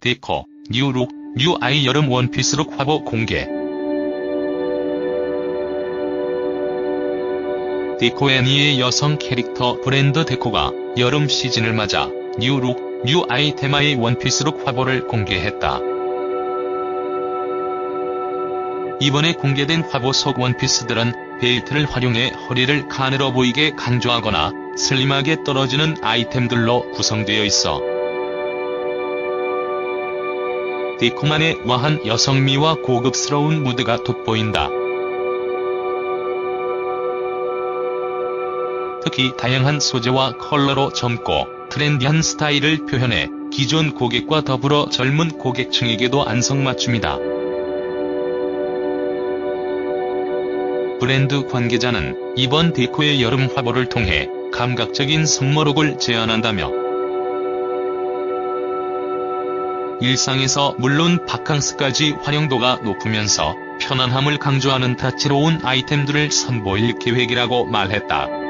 데코, 뉴룩, 뉴아이 여름 원피스룩 화보 공개. 데코애니의 여성 캐릭터 브랜드 데코가 여름 시즌을 맞아 뉴룩, 뉴아이 테마의 원피스룩 화보를 공개했다. 이번에 공개된 화보 속 원피스들은 벨트를 활용해 허리를 가늘어 보이게 강조하거나 슬림하게 떨어지는 아이템들로 구성되어 있어 데코만의 와한 여성미와 고급스러운 무드가 돋보인다. 특히 다양한 소재와 컬러로 젊고 트렌디한 스타일을 표현해 기존 고객과 더불어 젊은 고객층에게도 안성맞춤이다. 브랜드 관계자는 이번 데코의 여름 화보를 통해 감각적인 승모룩을 제안한다며 일상에서 물론 바캉스까지 활용도가 높으면서 편안함을 강조하는 다채로운 아이템들을 선보일 계획이라고 말했다.